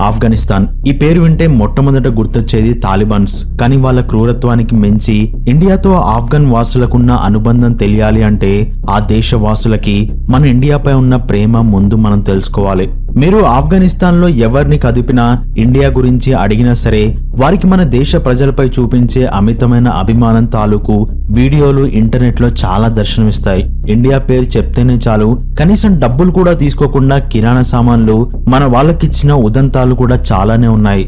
ఆఫ్ఘనిస్తాన్. ఈ పేరు వింటే మొట్టమొదట గుర్తొచ్చేది తాలిబాన్స్. కానీ వాళ్ళ క్రూరత్వానికి మించి ఇండియాతో ఆఫ్ఘన్ వాసులకున్న అనుబంధం తెలియాలి అంటే ఆ దేశ వాసులకి మన ఇండియాపై ఉన్న ప్రేమ ముందు మనం తెలుసుకోవాలి. మీరు ఆఫ్ఘనిస్తాన్లో ఎవరిని కదిపినా ఇండియా గురించి అడిగినా సరే వారికి మన దేశ ప్రజలపై చూపించే అమితమైన అభిమానం తాలూకు వీడియోలు ఇంటర్నెట్లో చాలా దర్శనమిస్తాయి. ఇండియా పేరు చెప్తేనే చాలు. కనీసం డబ్బులు కూడా తీసుకోకుండా కిరాణా సామాన్లు మన వాళ్ళకిచ్చిన ఉదంతాలు కూడా చాలానే ఉన్నాయి.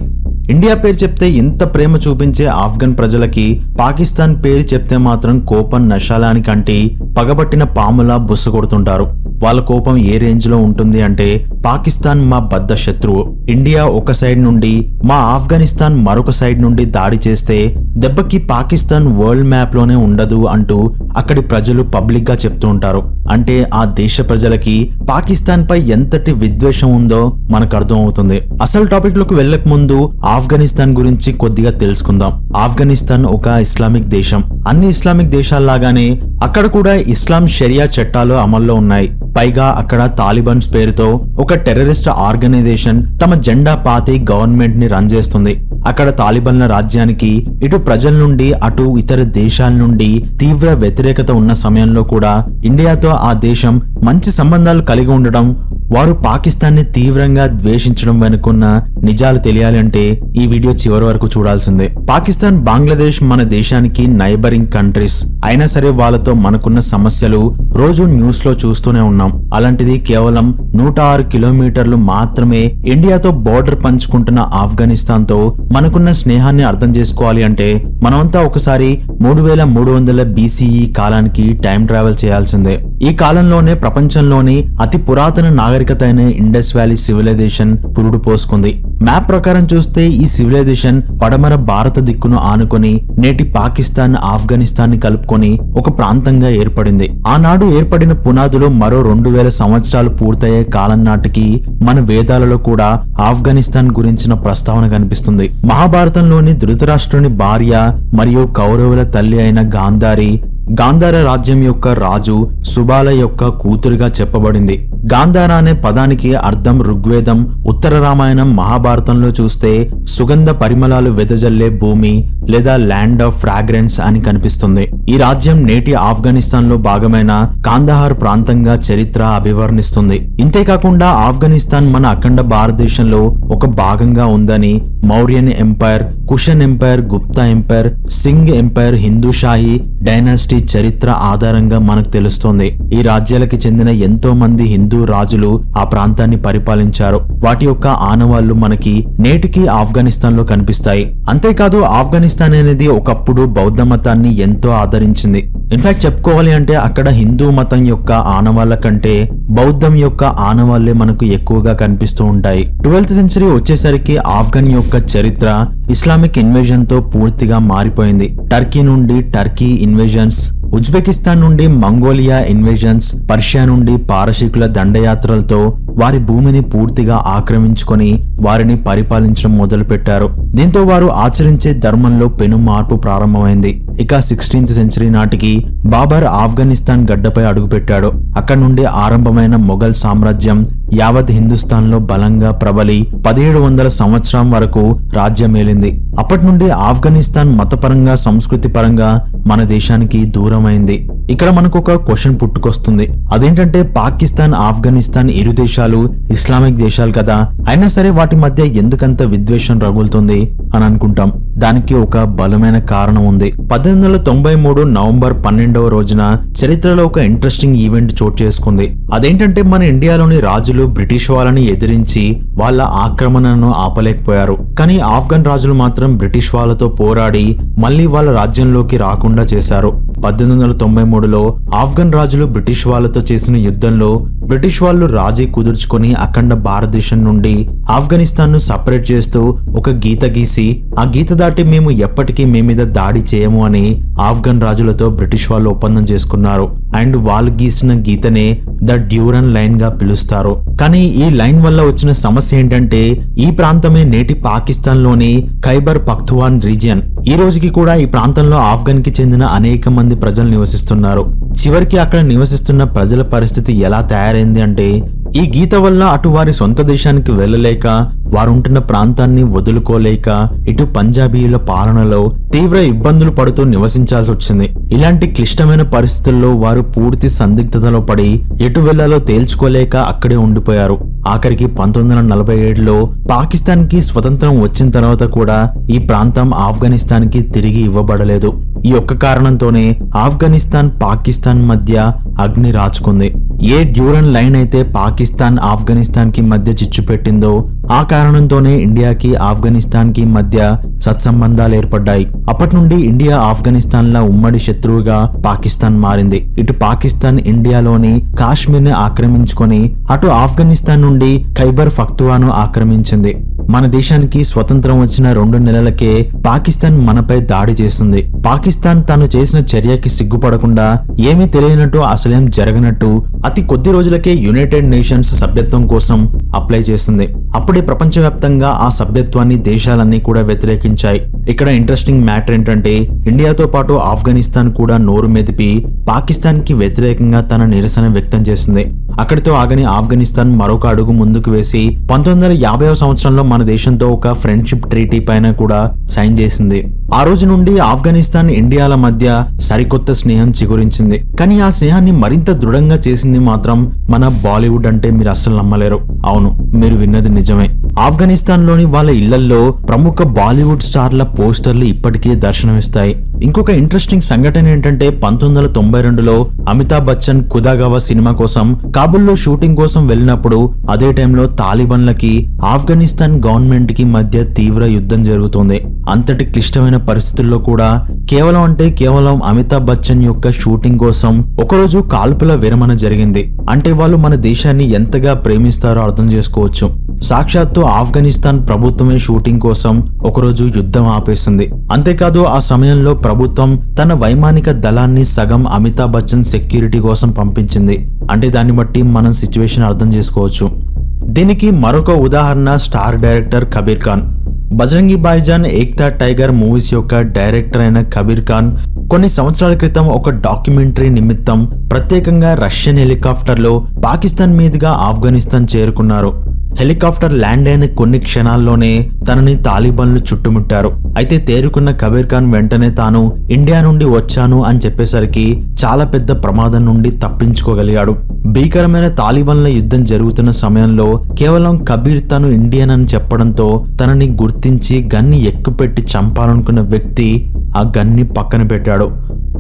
ఇండియా పేరు చెప్తే ఎంత ప్రేమ చూపించే ఆఫ్ఘన్ ప్రజలకి పాకిస్తాన్ పేరు చెప్తే మాత్రం కోపం నశాలానికి పగబట్టిన పాములా బుస్స కొడుతుంటారు వాళ్ళ కోపం ఏ రేంజ్లో ఉంటుంది అంటే పాకిస్తాన్ మా బద్ద శత్రువు. ఇండియా ఒక సైడ్ నుండి మా ఆఫ్ఘనిస్తాన్ మరొక సైడ్ నుండి దాడి చేస్తే దెబ్బకి పాకిస్తాన్ వరల్డ్ మ్యాప్లోనే ఉండదు అంటూ అక్కడి ప్రజలు పబ్లిక్గా చెప్తుంటారు చెప్తూ ఉంటారు. అంటే ఆ దేశ ప్రజలకి పాకిస్తాన్ పై ఎంతటి విద్వేషం ఉందో మనకు అర్థం అవుతుంది అసలు టాపిక్లోకి వెళ్ళక ముందు ఆఫ్ఘనిస్తాన్ గురించి కొద్దిగా తెలుసుకుందాం. ఆఫ్ఘనిస్తాన్ ఒక ఇస్లామిక్ దేశం. అన్ని ఇస్లామిక్ దేశాల్లాగానే అక్కడ కూడా ఇస్లాం షరియా చట్టాలు అమల్లో ఉన్నాయి. పైగా అక్కడ తాలిబన్స్ పేరుతో ఒక టెర్రరిస్ట్ ఆర్గనైజేషన్ తమ జెండా పాతి గవర్నమెంట్ని రన్ చేస్తుంది. అక్కడ తాలిబన్ల రాజ్యానికి ఇటు ప్రజల నుండి అటు ఇతర దేశాల నుండి తీవ్ర వ్యతిరేకత ఉన్న సమయంలో కూడా ఇండియాతో ఆ దేశం మంచి సంబంధాలు కలిగి ఉండడం వారు పాకిస్తాన్ని తీవ్రంగా ద్వేషించడం వెనుకున్న నిజాలు తెలియాలంటే ఈ వీడియో చివరి వరకు చూడాల్సిందే. పాకిస్తాన్ బంగ్లాదేశ్ మన దేశానికి నైబరింగ్ కంట్రీస్. అయినా సరే వాళ్ళతో మనకున్న సమస్యలు రోజు న్యూస్లో చూస్తూనే ఉన్నాం. అలాంటిది కేవలం నూట ఆరు కిలోమీటర్లు మాత్రమే ఇండియాతో బోర్డర్ పంచుకుంటున్న ఆఫ్ఘనిస్తాన్తో మనకున్న స్నేహాన్ని అర్థం చేసుకోవాలి అంటే మనమంతా ఒకసారి మూడు వేల మూడు వందల బీసీఈ కాలానికి టైం ట్రావెల్ చేయాల్సిందే. ఈ కాలంలోనే ప్రపంచంలోని అతి పురాతన నాగరికత అయిన ఇండస్ వ్యాలీ సివిలైజేషన్ పురుడు పోసుకుంది. మ్యాప్ ప్రకారం చూస్తే ఈ సివిలైజేషన్ పడమర భారత దిక్కును ఆనుకొని నేటి పాకిస్తాన్ ఆఫ్ఘనిస్తాన్ని కలుపుకొని ఒక ప్రాంతంగా ఏర్పడింది. ఆనాడు ఏర్పడిన పునాదులు మరో రెండు వేల సంవత్సరాలు పూర్తయ్యే కాలం నాటికి మన వేదాలలో కూడా ఆఫ్ఘనిస్తాన్ గురించిన ప్రస్తావన కనిపిస్తుంది. మహాభారతంలోని ధృతరాష్ట్రుని భార్య మరియు కౌరవుల తల్లి అయిన గాంధారి గాంధార రాజ్యం యొక్క రాజు సుబాల యొక్క కూతురుగా చెప్పబడింది. గాంధార అనే పదానికి అర్థం ఋగ్వేదం ఉత్తర రామాయణం మహాభారతంలో చూస్తే సుగంధ పరిమళాలు వెదజల్లే భూమి లేదా ల్యాండ్ ఆఫ్ ఫ్రాగ్రెన్స్ అని కనిపిస్తుంది. ఈ రాజ్యం నేటి ఆఫ్ఘనిస్తాన్లో భాగమైన కాందహార్ ప్రాంతంగా చరిత్ర అభివర్ణిస్తుంది. ఇంతేకాకుండా ఆఫ్ఘనిస్తాన్ మన అఖండ భారతదేశంలో ఒక భాగంగా ఉందని Mauryan empire Kushan empire Gupta empire Singh empire Hindushahi dynasty చరిత్ర ఆధారంగా మనకు తెలుస్తోంది. ఈ రాజ్యాలకి చెందిన ఎంతో మంది హిందూ రాజులు ఆ ప్రాంతాన్ని పరిపాలించారు. వాటి యొక్క ఆనవాళ్ళు మనకి నేటికి ఆఫ్ఘనిస్తాన్లో కనిపిస్తాయి. అంతేకాదు ఆఫ్ఘనిస్తాన్ అనేది ఒకప్పుడు బౌద్ధ మతాన్ని ఎంతో ఆదరించింది. ఇన్ఫాక్ట్ చెప్పుకోవాలి అంటే అక్కడ హిందూ మతం యొక్క ఆనవాళ్ళ కంటే బౌద్ధం యొక్క ఆనవాళ్ళే మనకు ఎక్కువగా కనిపిస్తూ ఉంటాయి. ట్వెల్త్ సెంచరీ వచ్చేసరికి ఆఫ్ఘన్ యొక్క చరిత్ర ఇస్లామిక్ ఇన్వేజన్తో పూర్తిగా మారిపోయింది. టర్కీ నుండి టర్కీ ఇన్వేజన్స్ ఉజ్బెకిస్తాన్ నుండి మంగోలియా ఇన్వేజన్స్ పర్షియా నుండి పారశీకుల దండయాత్రలతో వారి భూమిని పూర్తిగా ఆక్రమించుకొని వారిని పరిపాలించడం మొదలుపెట్టారు. దీంతో వారు ఆచరించే ధర్మంలో పెను మార్పు ప్రారంభమైంది. ఇక సిక్స్టీన్త్ సెంచరీ నాటికి బాబర్ ఆఫ్ఘనిస్తాన్ గడ్డపై అడుగుపెట్టాడు. అక్కడ నుండి ఆరంభమైన మొఘల్ సామ్రాజ్యం యావత్ హిందుస్థాన్లో బలంగా ప్రబలి పదిహేడు వందల సంవత్సరం వరకు రాజ్యమేలింది. అప్పటి నుండి ఆఫ్ఘనిస్తాన్ మతపరంగా సంస్కృతి పరంగా మన దేశానికి దూరమైంది. ఇక్కడ మనకు ఒక క్వశ్చన్ పుట్టుకొస్తుంది. అదేంటంటే పాకిస్తాన్ ఆఫ్ఘనిస్తాన్ ఇరు దేశాలు ఇస్లామిక్ దేశాలు కదా. అయినా సరే వాటి మధ్య ఎందుకంత విద్వేషం రగులుతుంది అని అనుకుంటాం. దానికి ఒక బలమైన కారణం ఉంది. పద్దెనిమిది వందల తొంభై మూడు నవంబర్ పన్నెండవ రోజున చరిత్రలో ఒక ఇంట్రెస్టింగ్ ఈవెంట్ చోటు చేసుకుంది. అదేంటంటే మన ఇండియాలోని రాజులు బ్రిటిష్ వాళ్ళని ఎదిరించి వాళ్ళ ఆక్రమణను ఆపలేకపోయారు. కానీ ఆఫ్ఘన్ రాజులు మాత్రం బ్రిటిష్ వాళ్ళతో పోరాడి మళ్ళీ వాళ్ళ రాజ్యంలోకి రాకుండా చేశారు. పద్దెనిమిది వందల తొంభై మూడులో ఆఫ్ఘన్ రాజులు బ్రిటిష్ వాళ్ళతో చేసిన యుద్ధంలో బ్రిటిష్ వాళ్ళు రాజీ కుదుర్చుకొని అఖండ భారతదేశం నుండి ఆఫ్ఘనిస్తాన్ను సపరేట్ చేస్తూ ఒక గీత గీసి ఆ గీత దాటి మేము ఎప్పటికీ మీ మీద దాడి చేయము అని ఆఫ్ఘన్ రాజులతో బ్రిటిష్ వాళ్ళు ఒప్పందం చేసుకున్నారు. అండ్ వాళ్ళు గీసిన గీతనే ద డ్యూరన్ లైన్గా పిలుస్తారు. కానీ ఈ లైన్ వల్ల వచ్చిన సమస్య ఏంటంటే ఈ ప్రాంతమే నేటి పాకిస్తాన్లోని ఖైబర్ పఖ్తువాన్ రీజియన్. ఈ రోజుకి కూడా ఈ ప్రాంతంలో ఆఫ్ఘన్కి చెందిన అనేక మంది ప్రజలు నివసిస్తున్నారు. చివరికి అక్కడ నివసిస్తున్న ప్రజల పరిస్థితి ఎలా తయారైంది అంటే ఈ గీత వల్ల అటు వారి సొంత దేశానికి వెళ్ళలేక వారుంటున్న ప్రాంతాన్ని వదులుకోలేక ఇటు పంజాబీయుల పాలనలో తీవ్ర ఇబ్బందులు పడుతూ నివసించాల్సి వచ్చింది ఇలాంటి క్లిష్టమైన పరిస్థితుల్లో వారు పూర్తి సందిగ్ధతలో పడి ఎటు వెళ్ళాలో తేల్చుకోలేక అక్కడే ఉండిపోయారు. ఆఖరికి పంతొమ్మిది వందల నలభై ఏడులో పాకిస్తాన్కి స్వతంత్రం వచ్చిన తర్వాత కూడా ఈ ప్రాంతం ఆఫ్ఘనిస్తాన్కి తిరిగి ఇవ్వబడలేదు. ఈ ఒక్క కారణంతోనే ఆఫ్ఘనిస్తాన్ పాకిస్తాన్ మధ్య అగ్ని రాచుకుంది. ఏ డ్యూరన్ లైన్ అయితే పాకిస్తాన్ ఆఫ్ఘనిస్తాన్కి మధ్య చిచ్చు పెట్టిందో ఆ కారణంతోనే ఇండియాకి ఆఫ్ఘనిస్తాన్కి మధ్య సత్సంబంధాలు ఏర్పడ్డాయి. అప్పటి నుండి ఇండియా ఆఫ్ఘనిస్తాన్ ల ఉమ్మడి శత్రువుగా పాకిస్తాన్ మారింది. ఇటు పాకిస్తాన్ ఇండియాలోని కాశ్మీర్ని ఆక్రమించుకొని అటు ఆఫ్ఘనిస్తాన్ నుండి ఖైబర్ ఫక్తువాను ఆక్రమించింది. మన దేశానికి స్వతంత్రం వచ్చిన రెండు నెలలకే పాకిస్తాన్ మనపై దాడి చేస్తుంది. పాకిస్తాన్ తాను చేసిన చర్యకి సిగ్గుపడకుండా ఏమీ తెలియనట్టు అసలేం జరగనట్టు అతి కొద్ది రోజులకే యునైటెడ్ నేషన్స్ సభ్యత్వం కోసం అప్లై చేస్తుంది. అప్పుడే ప్రపంచవ్యాప్తంగా ఆ సభ్యత్వాన్ని దేశాలన్నీ కూడా వ్యతిరేకించాయి. ఇక్కడ ఇంట్రెస్టింగ్ మ్యాటర్ ఏంటంటే ఇండియాతో పాటు ఆఫ్ఘనిస్తాన్ కూడా నోరు మెదిపి పాకిస్తాన్కి వ్యతిరేకంగా తన నిరసన వ్యక్తం చేసింది. అక్కడితో ఆగని ఆఫ్ఘనిస్తాన్ మరొక అడుగు ముందుకు వేసి పంతొమ్మిది వందల యాభై సంవత్సరంలో మన దేశంతో ఒక ఫ్రెండ్షిప్ ట్రీటీ పైన కూడా సైన్ చేసింది. ఆ రోజు నుండి ఆఫ్ఘనిస్తాన్ ఇండియాల మధ్య సరికొత్త స్నేహం చిగురించింది. కానీ ఆ స్నేహాన్ని మరింత దృఢంగా చేసింది మాత్రం మన బాలీవుడ్ అంటే మీరు అస్సలు నమ్మలేరు. అవును మీరు విన్నది నిజమే. ఆఫ్ఘనిస్తాన్లోని వాళ్ళ ఇళ్ళల్లో ప్రముఖ బాలీవుడ్ స్టార్ల పోస్టర్లు ఇప్పటికే దర్శనమిస్తాయి. ఇంకొక ఇంట్రెస్టింగ్ సంఘటన ఏంటంటే పంతొమ్మిది వందల తొంభై రెండులో అమితాబ్ బచ్చన్ ఖుదాగవా సినిమా కోసం కాబుల్లో షూటింగ్ కోసం వెళ్ళినప్పుడు అదే టైంలో తాలిబన్లకి ఆఫ్ఘనిస్తాన్ గవర్నమెంట్కి మధ్య తీవ్ర యుద్ధం జరుగుతుంది. అంతటి క్లిష్టమైన పరిస్థితుల్లో కూడా కేవలం అంటే కేవలం అమితాబ్ బచ్చన్ యొక్క షూటింగ్ కోసం ఒకరోజు కాల్పుల విరమణ జరిగింది. అంటే వాళ్ళు మన దేశాన్ని ఎంతగా ప్రేమిస్తారో అర్థం చేసుకోవచ్చు. సాక్షాత్తు ఆఫ్ఘనిస్తాన్ ప్రభుత్వమే షూటింగ్ కోసం ఒకరోజు యుద్ధం ఆపేస్తుంది అంతేకాదు ఆ సమయంలో ప్రభుత్వం తన వైమానిక దళాన్ని సగం అమితాబ్ బచ్చన్ సెక్యూరిటీ కోసం పంపించింది. అంటే దాన్ని బట్టి మనం సిచ్యువేషన్ అర్థం చేసుకోవచ్చు. దీనికి మరొక ఉదాహరణ star director Kabir Khan. Bajrangi Bhaijaan Ek Tha Tiger movies యొక్క డైరెక్టర్ అయిన కబీర్ ఖాన్ కొన్ని సంవత్సరాల క్రితం ఒక డాక్యుమెంటరీ నిమిత్తం ప్రత్యేకంగా రష్యన్ హెలికాప్టర్లో పాకిస్తాన్ మీదుగా ఆఫ్ఘనిస్తాన్ చేరుకున్నారు. హెలికాప్టర్ ల్యాండ్ అయిన కొన్ని క్షణాల్లోనే తనని తాలిబాన్లు చుట్టుముట్టారు. అయితే తేరుకున్న కబీర్ ఖాన్ వెంటనే తాను ఇండియా నుండి వచ్చాను అని చెప్పేసరికి చాలా పెద్ద ప్రమాదం నుండి తప్పించుకోగలిగాడు. భీకరమైన తాలిబాన్ల యుద్ధం జరుగుతున్న సమయంలో కేవలం కబీర్ తాను ఇండియన్ అని చెప్పడంతో తనని గుర్తించి గన్ని ఎక్కుపెట్టి చంపాలనుకున్న వ్యక్తి ఆ గన్ని పక్కన పెట్టాడు.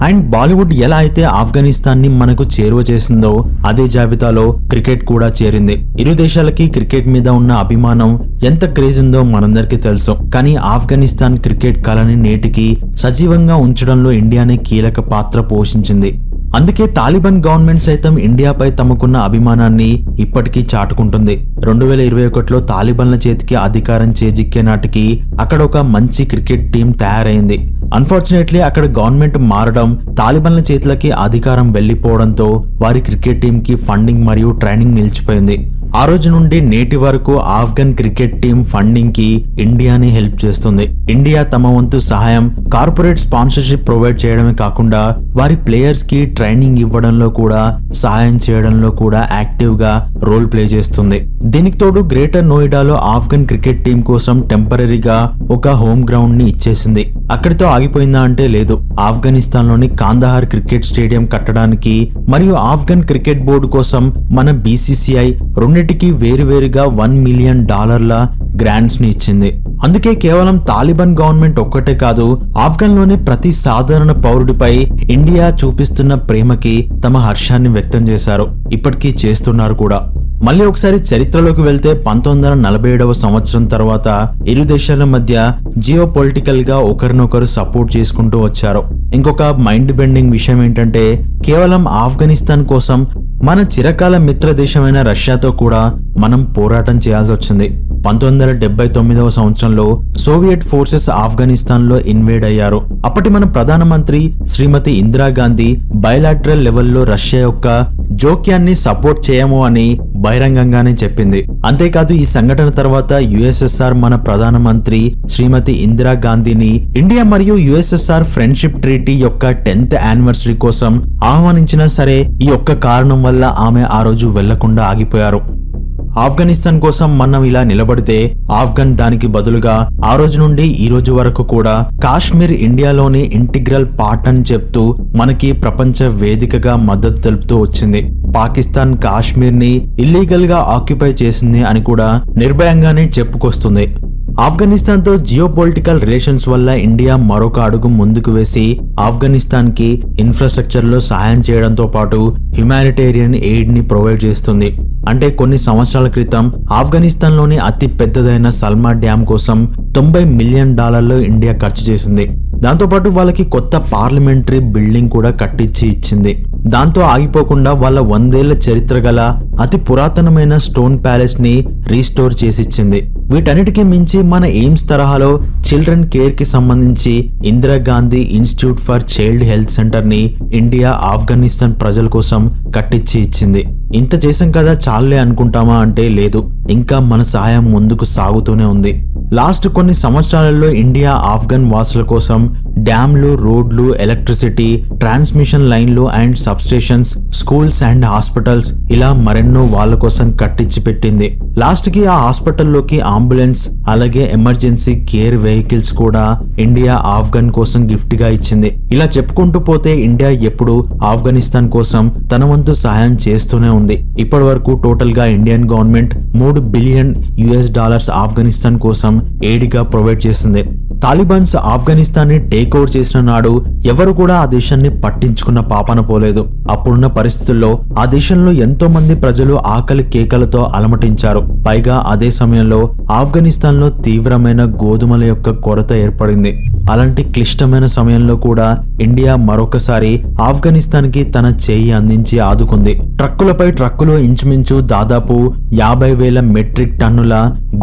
అండ్ బాలీవుడ్ ఎలా అయితే ఆఫ్ఘనిస్తాన్ని మనకు చేరువ చేసిందో అదే జాబితాలో క్రికెట్ కూడా చేరింది. ఇరు దేశాలకి క్రికెట్ మీద ఉన్న అభిమానం ఎంత క్రేజ్ ఉందో మనందరికీ తెలుసు. కానీ ఆఫ్ఘనిస్తాన్ క్రికెట్ కళని నేటికి సజీవంగా ఉంచడంలో ఇండియానే కీలక పాత్ర పోషించింది. అందుకే తాలిబాన్ గవర్నమెంట్ సైతం ఇండియాపై తమకున్న అభిమానాన్ని ఇప్పటికీ చాటుకుంటుంది. రెండు వేల ఇరవై ఒకటిలో తాలిబాన్ల చేతికి అధికారం చేజిక్కే నాటికి అక్కడ ఒక మంచి క్రికెట్ టీం తయారైంది. అన్ఫార్చునేట్లీ అక్కడ గవర్నమెంట్ మారడం తాలిబన్ల చేతులకి అధికారం వెళ్ళిపోవడంతో వారి క్రికెట్ టీంకి ఫండింగ్ మరియు ట్రైనింగ్ నిలిచిపోయింది. ఆ రోజు నుండి నేటి వరకు ఆఫ్ఘన్ క్రికెట్ టీం ఫండింగ్కి ఇండియాని హెల్ప్ చేస్తుంది. ఇండియా తమ వంతు సహాయం కార్పొరేట్ స్పాన్సర్షిప్ ప్రొవైడ్ చేయడమే కాకుండా వారి ప్లేయర్స్కి ట్రైనింగ్ ఇవ్వడంలో కూడా సహాయం చేయడంలో కూడా యాక్టివ్గా రోల్ ప్లే చేస్తుంది. దీనికి తోడు గ్రేటర్ నోయిడాలో ఆఫ్ఘన్ క్రికెట్ టీం కోసం టెంపరీగా ఒక హోమ్ గ్రౌండ్ని ఇచ్చేసింది. అక్కడితో ఆగిపోయిందా అంటే లేదు. ఆఫ్ఘనిస్తాన్లోని కాందహార్ క్రికెట్ స్టేడియం కట్టడానికి మరియు ఆఫ్ఘన్ క్రికెట్ బోర్డు కోసం మన బీసీసీఐ రెండింటికి వేరువేరుగా వన్ మిలియన్ డాలర్ల గ్రాంట్స్ని ఇచ్చింది. అందుకే కేవలం తాలిబాన్ గవర్నమెంట్ ఒక్కటే కాదు ఆఫ్ఘన్లోని ప్రతి సాధారణ పౌరుడిపై ఇండియా చూపిస్తున్న ప్రేమకి తమ హర్షాన్ని వ్యక్తం చేశారు. ఇప్పటికీ చేస్తున్నారు కూడా. మళ్ళీ ఒకసారి చరిత్రలోకి వెళ్తే పంతొమ్మిది వందల నలభై ఏడవ సంవత్సరం తర్వాత ఇరు దేశాల మధ్య జియో పొలిటికల్గా ఒకరినొకరు సపోర్ట్ చేసుకుంటూ వచ్చారు. ఇంకొక మైండ్ బెండింగ్ విషయం ఏంటంటే కేవలం ఆఫ్ఘనిస్తాన్ కోసం మన చిరకాల మిత్ర దేశమైన రష్యాతో కూడా మనం పోరాటం చేయాల్సి వచ్చింది. పంతొమ్మిది వందల డెబ్బై తొమ్మిదవ సంవత్సరంలో సోవియట్ ఫోర్సెస్ ఆఫ్ఘనిస్తాన్లో ఇన్వేడ్ అయ్యారు. అప్పటి మన ప్రధానమంత్రి శ్రీమతి ఇందిరాగాంధీ బయలాటరల్ లెవెల్లో రష్యా యొక్క జోక్యాన్ని సపోర్ట్ చేయము అని బహిరంగంగానే చెప్పింది. అంతేకాదు ఈ సంఘటన తర్వాత యుఎస్ఎస్ఆర్ మన ప్రధానమంత్రి శ్రీమతి ఇందిరాగాంధీని ఇండియా మరియు యుఎస్ఎస్ఆర్ ఫ్రెండ్షిప్ ట్రీటీ యొక్క టెన్త్ యానివర్సరీ కోసం ఆహ్వానించినా సరే ఈ ఒక్క కారణం వల్ల ఆమె ఆ రోజు వెళ్ళకుండా ఆగిపోయారు. ఆఫ్ఘనిస్తాన్ కోసం మనం ఇలా నిలబడితే ఆఫ్ఘన్ దానికి బదులుగా ఆ రోజు నుండి ఈ రోజు వరకు కూడా కాశ్మీర్ ఇండియాలోని ఇంటిగ్రల్ పార్ట్ అని చెప్తూ మనకి ప్రపంచ వేదికగా మద్దతు తెలుపుతూ వచ్చింది. పాకిస్తాన్ కాశ్మీర్ని ఇల్లీగల్గా ఆక్యుపై చేసింది అని కూడా నిర్భయంగానే చెప్పుకొస్తుంది. ఆఫ్ఘనిస్తాన్తో జియోపొలిటికల్ జియో పొలిటికల్ రిలేషన్స్ వల్ల ఇండియా మరొక అడుగు ముందుకు వేసి ఆఫ్ఘనిస్తాన్కి ఇన్ఫ్రాస్ట్రక్చర్లో సహాయం చేయడంతో పాటు హ్యుమానిటేరియన్ ఎయిడ్ని ప్రొవైడ్ చేస్తుంది. అంటే కొన్ని సంవత్సరాల క్రితం ఆఫ్ఘనిస్తాన్లోని అతి పెద్దదైన సల్మా డ్యామ్ కోసం తొంభై మిలియన్ డాలర్లు ఇండియా ఖర్చు చేసింది. దాంతోపాటు వాళ్ళకి కొత్త పార్లమెంటరీ బిల్డింగ్ కూడా కట్టించి ఇచ్చింది. దాంతో ఆగిపోకుండా వాళ్ళ వందేళ్ళ చరిత్ర గల అతి పురాతనమైన స్టోన్ ప్యాలెస్ని రీస్టోర్ చేసిచ్చింది. వీటన్నిటికీ మించి మన ఎయిమ్స్ తరహాలో చిల్డ్రన్ కేర్కి సంబంధించి Indira Gandhi institute for child health సెంటర్ని ఇండియా ఆఫ్ఘనిస్తాన్ ప్రజల కోసం కట్టించి ఇచ్చింది. ఇంత చేసాం కదా చాలే అనుకుంటామా అంటే లేదు. ఇంకా మన సహాయం ముందుకు సాగుతూనే ఉంది. లాస్ట్ కొన్ని సంవత్సరాలలో ఇండియా ఆఫ్ఘన్ వాసుల కోసం డ్యామ్లు రోడ్లు ఎలక్ట్రిసిటీ ట్రాన్స్మిషన్ లైన్లు and substations schools and hospitals ఇలా మరెన్నో వాళ్ళ కోసం కట్టించి పెట్టింది లాస్ట్కి ఆ హాస్పిటల్లోకి అంబులెన్స్ అలాగే ఎమర్జెన్సీ కేర్ వెహికల్స్ కూడా ఇండియా ఆఫ్ఘన్ కోసం గిఫ్ట్గా ఇచ్చింది. ఇలా చెప్పుకుంటూ పోతే ఇండియా ఎప్పుడు ఆఫ్ఘనిస్తాన్ కోసం తన వంతు సహాయం చేస్తూనే ఉంది. ఇప్పటి వరకు టోటల్గా ఇండియన్ గవర్నమెంట్ మూడు బిలియన్ యుఎస్ డాలర్స్ ఆఫ్ఘనిస్తాన్ కోసం ఎయిడ్గా ప్రొవైడ్ చేసింది. తాలిబాన్స్ ఆఫ్ఘనిస్తాన్ని టేక్ ఓవర్ చేసిన నాడు ఎవరు కూడా ఆ దేశాన్ని పట్టించుకున్న పాపన పోలేదు. అప్పుడున్న పరిస్థితుల్లో ఆ దేశంలో ఎంతో మంది ప్రజలు ఆకలి కేకలతో అలమటించారు. పైగా అదే సమయంలో ఆఫ్ఘనిస్తాన్లో తీవ్రమైన గోధుమల యొక్క కొరత ఏర్పడింది. అలాంటి క్లిష్టమైన సమయంలో కూడా ఇండియా మరొకసారి ఆఫ్ఘనిస్తాన్కి తన చేయి అందించి ఆదుకుంది. ట్రక్కులపై ట్రక్కులు ఇంచుమించు దాదాపు యాభై వేల మెట్రిక్ టన్నుల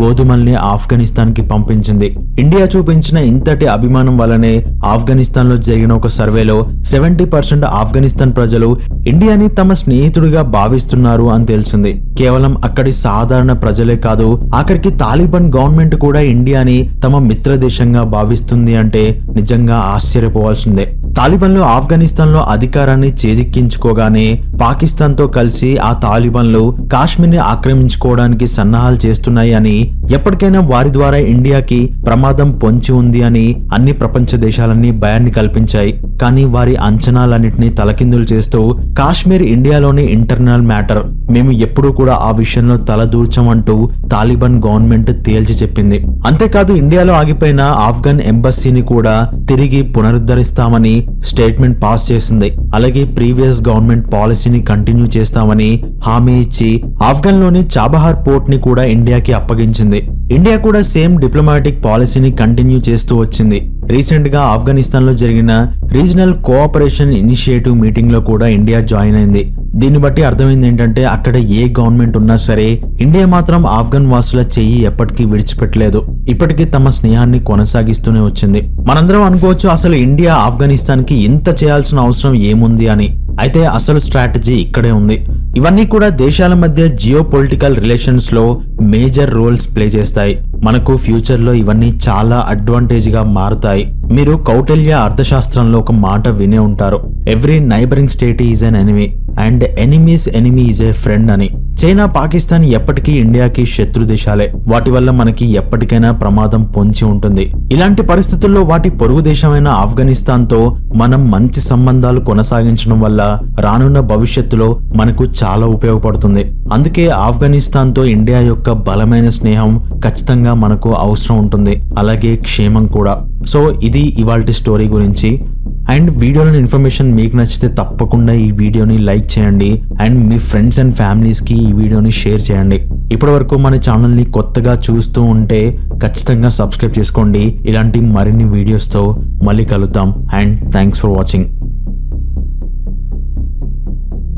గోధుమల్ని ఆఫ్ఘనిస్తాన్కి పంపించింది. ఇండియా చూపించిన ఇంతటి అభిమానం వల్లనే ఆఫ్ఘనిస్తాన్లో జరిగిన ఒక సర్వేలో సెవెంటీ పర్సెంట్ ఆఫ్ఘనిస్తాన్ ప్రజలు ఇండియాని తమ స్నేహితుడిగా భావిస్తున్నారు అని తెలిసింది. కేవలం అక్కడి సాధారణ ప్రజలే కాదు అక్కడికి తాలిబాన్ గవర్నమెంట్ కూడా ఇండియాని తమ మిత్ర దేశంగా భావిస్తుంది అంటే నిజంగా ఆశ్చర్యపోవాల్సిందే. తాలిబన్లు ఆఫ్ఘనిస్తాన్లో అధికారాన్ని చేజిక్కించుకోగానే పాకిస్తాన్తో కలిసి ఆ తాలిబన్లు కాశ్మీర్ని ఆక్రమించుకోవడానికి సన్నాహాలు చేస్తున్నాయి అని ఎప్పటికైనా వారి ద్వారా ఇండియాకి ప్రమాదం పొంచి ఉంది అని అన్ని ప్రపంచ దేశాలన్నీ భయాన్ని కల్పించాయి. కానీ వారి అంచనాలన్నింటినీ తలకిందులు చేస్తూ కాశ్మీర్ ఇండియాలోని ఇంటర్నల్ మ్యాటర్. మేము ఎప్పుడూ కూడా ఆ విషయంలో తలదూర్చమంటూ తాలిబాన్ గవర్నమెంట్ తేల్చి చెప్పింది. అంతేకాదు ఇండియాలో ఆగిపోయిన ఆఫ్ఘన్ ఎంబసీని కూడా తిరిగి పునరుద్ధరిస్తామని స్టేట్మెంట్ పాస్ చేసింది. అలాగే ప్రీవియస్ గవర్నమెంట్ పాలసీని కంటిన్యూ చేస్తామని హామీ ఇచ్చి ఆఫ్ఘన్లోని చాబహార్ పోర్ట్ని కూడా ఇండియాకి అప్పగించింది. ఇండియా కూడా సేమ్ డిప్లొమాటిక్ పాలసీని కంటిన్యూ చేస్తూ వచ్చింది. రీసెంట్గా ఆఫ్ఘనిస్తాన్లో జరిగిన రీజనల్ కోఆపరేషన్ ఇనిషియేటివ్ మీటింగ్లో కూడా ఇండియా జాయిన్ అయింది. దీన్ని బట్టి అర్థమైంది ఏంటంటే అక్కడ ఏ గవర్నమెంట్ ఉన్నా సరే ఇండియా మాత్రం ఆఫ్ఘన్ వాసుల చెయ్యి ఎప్పటికీ విడిచిపెట్టలేదు. ఇప్పటికీ తమ స్నేహాన్ని కొనసాగిస్తూనే వచ్చింది. మనందరం అనుకోవచ్చు అసలు ఇండియా ఆఫ్ఘనిస్తాన్కి ఇంత చేయాల్సిన అవసరం ఏముంది అని. అయితే అసలు స్ట్రాటజీ ఇక్కడే ఉంది. ఇవన్నీ కూడా దేశాల మధ్య జియో పొలిటికల్ రిలేషన్స్లో మేజర్ రోల్స్ ప్లే చేస్తాయి. మనకు ఫ్యూచర్లో ఇవన్నీ చాలా అడ్వాంటేజ్గా మారుతాయి. మీరు కౌటల్య అర్థశాస్త్రంలో ఒక మాట వినే ఉంటారు. Every neighbouring state is an enemy and enemy's enemy is a friend అని. చైనా పాకిస్తాన్ ఎప్పటికీ ఇండియాకి శత్రు దేశాలే. వాటి వల్ల మనకి ఎప్పటికైనా ప్రమాదం పొంచి ఉంటుంది. ఇలాంటి పరిస్థితుల్లో వాటి పొరుగు దేశమైన ఆఫ్ఘనిస్తాన్తో మనం మంచి సంబంధాలు కొనసాగించడం వల్ల రానున్న భవిష్యత్తులో మనకు చాలా ఉపయోగపడుతుంది. అందుకే ఆఫ్ఘనిస్తాన్తో ఇండియా యొక్క బలమైన స్నేహం ఖచ్చితంగా మనకు అవసరం ఉంటుంది. అలాగే క్షేమం కూడా. సో ఇది ఇవాల్టి స్టోరీ గురించి. అండ్ వీడియోలోని ఇన్ఫర్మేషన్ మీకు నచ్చితే తప్పకుండా ఈ వీడియోని లైక్ చేయండి. అండ్ మీ ఫ్రెండ్స్ అండ్ ఫ్యామిలీస్కి ఈ వీడియోని షేర్ చేయండి. ఇప్పటి వరకు మన ఛానల్ని కొత్తగా చూస్తూ ఉంటే ఖచ్చితంగా సబ్స్క్రైబ్ చేసుకోండి. ఇలాంటి మరిన్ని వీడియోస్తో మళ్ళీ కలుద్దాం. And thanks for watching